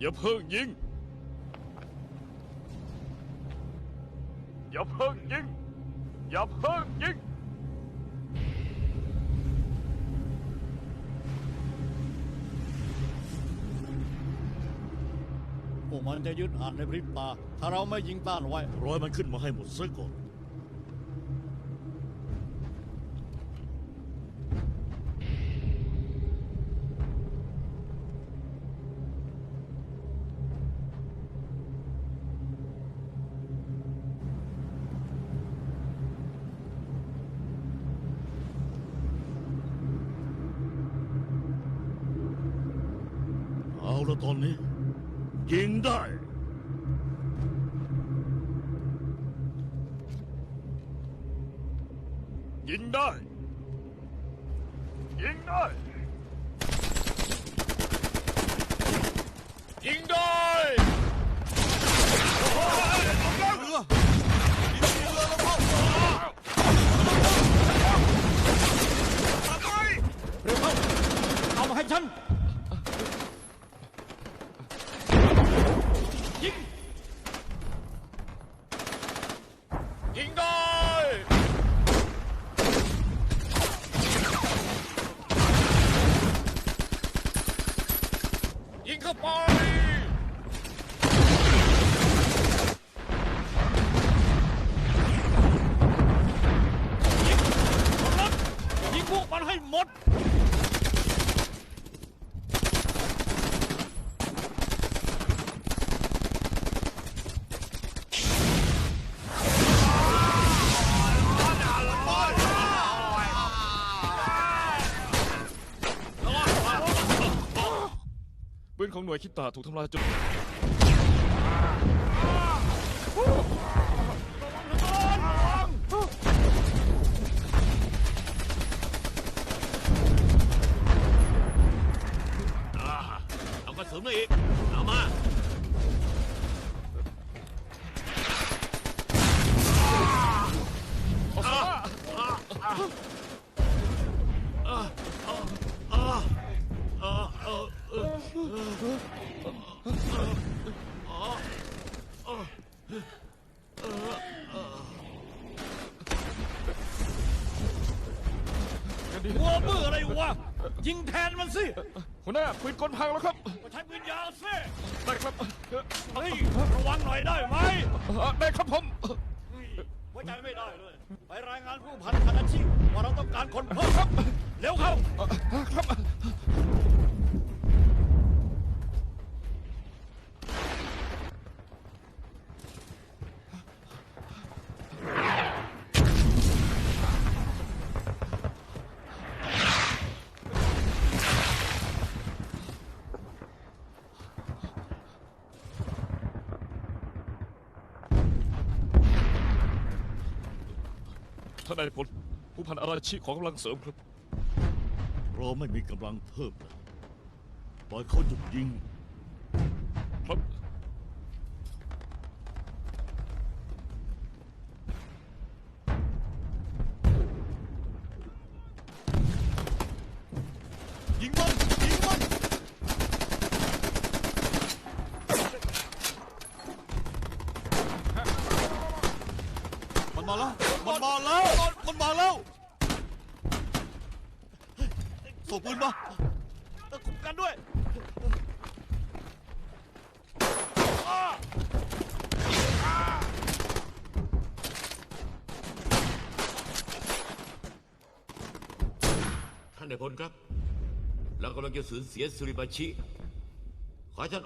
อย่าเพิ่งยิง อย่าเพิ่งยิง อย่าเพิ่งยิง พวกมันจะยึดหาดในพริบตา ถ้าเราไม่ยิงต้านไว้ ร้อยมันขึ้นมาให้หมดซะก่อน ละตอนนี้ ยิงได้ ยิงได้ ยิงได้ ยิงได้เร็วเข้าเอามาให้ฉัน ยิงได้ยิงเข้าไปยิงพวกมันให้หมด ของหน่วยคิดตาถูกทำลายจนเอากระสุนมาอีก เอามา หัวเบื่ออะไรวะ ยิงแทนมันสิหัวหน้าปืนกลพังแล้วครับก็ใช้ปืนยาวสิได้ครับเฮ้ยระวังหน่อยได้ไหมได้ครับผมไว้ใจไม่ได้เลย ไปรายงานผู้พันคานาชิว่าเราต้องการคนเพิ่มครับ เร็วเข้าครับ ท่านนายพลผู้พันอาราชิของกำลังเสริมครับ เราไม่มีกำลังเพิ่มแล้วปล่อยเขาหยุดยิง ครับ มันมาแล้วมันมาแล้วส่งปืนมาคุมกันด้วยท่านนายพลครับ เรากำลังจะสูญเสียสุริบาชิ ขอให้ท่าน